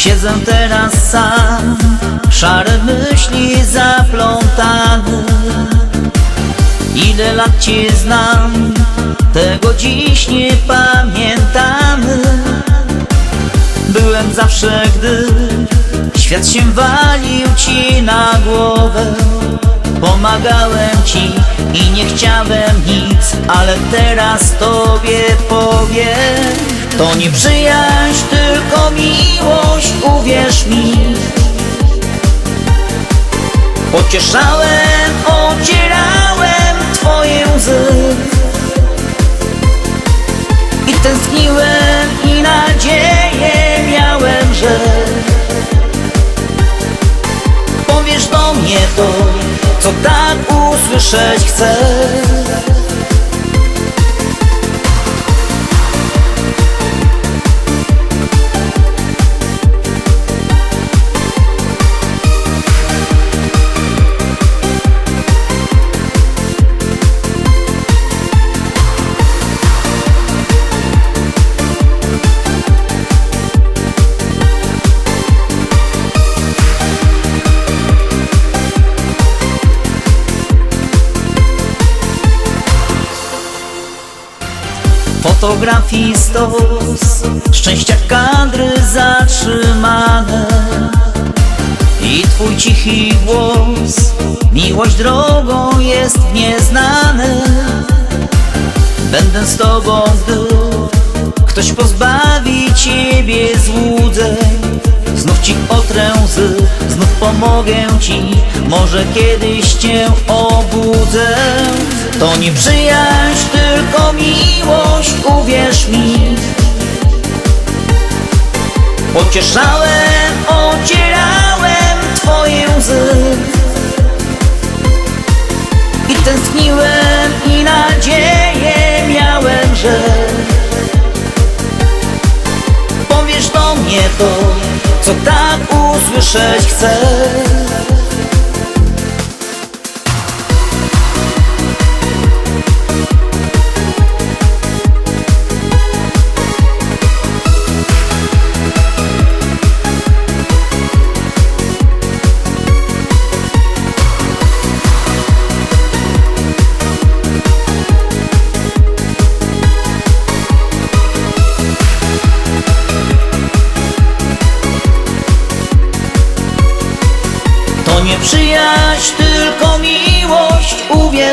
Siedzę teraz sam, szare myśli zaplątane. Ile lat Cię znam, tego dziś nie pamiętamy. Byłem zawsze, gdy świat się walił Ci na głowę. Pomagałem Ci i nie chciałem nic, ale teraz Tobie powiem To nie przyjaźń, tylko miłość, uwierz mi. Pocieszałem, ocierałem Twoje łzy. I tęskniłem i nadzieję miałem, że Powiesz do mnie to, co tak usłyszeć chcę Fotografii stos, szczęścia kadry zatrzymane. I twój cichy głos, miłość drogą jest nieznane Będę z tobą, gdy ktoś pozbawi ciebie złudzeń. Znów ci otrę łzy, znów pomogę ci. Może kiedyś cię obudzę. To nie przyjaźń, tylko Pocieszałem, ocierałem twoje łzy. I tęskniłem i nadzieję miałem, że Powiesz do mnie to, co tak usłyszeć chcę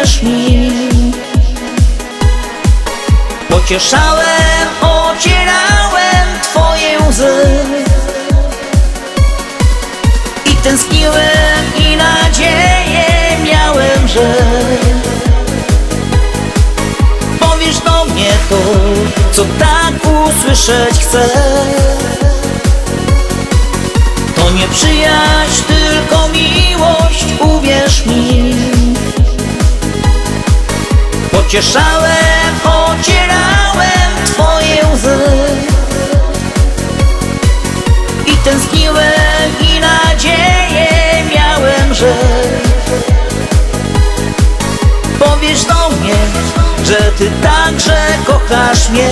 uwierz mi? Pocieszałem, ocierałem twoje łzy. I tęskniłem i nadzieję miałem, że Powiesz do mnie to, co tak usłyszeć chcę. To nie przyjaźń, tylko miłość, uwierz mi Pocieszałem, ocierałem twoje łzy. I tęskniłem i nadzieję miałem, że Powiesz do mnie, że ty także kochasz mnie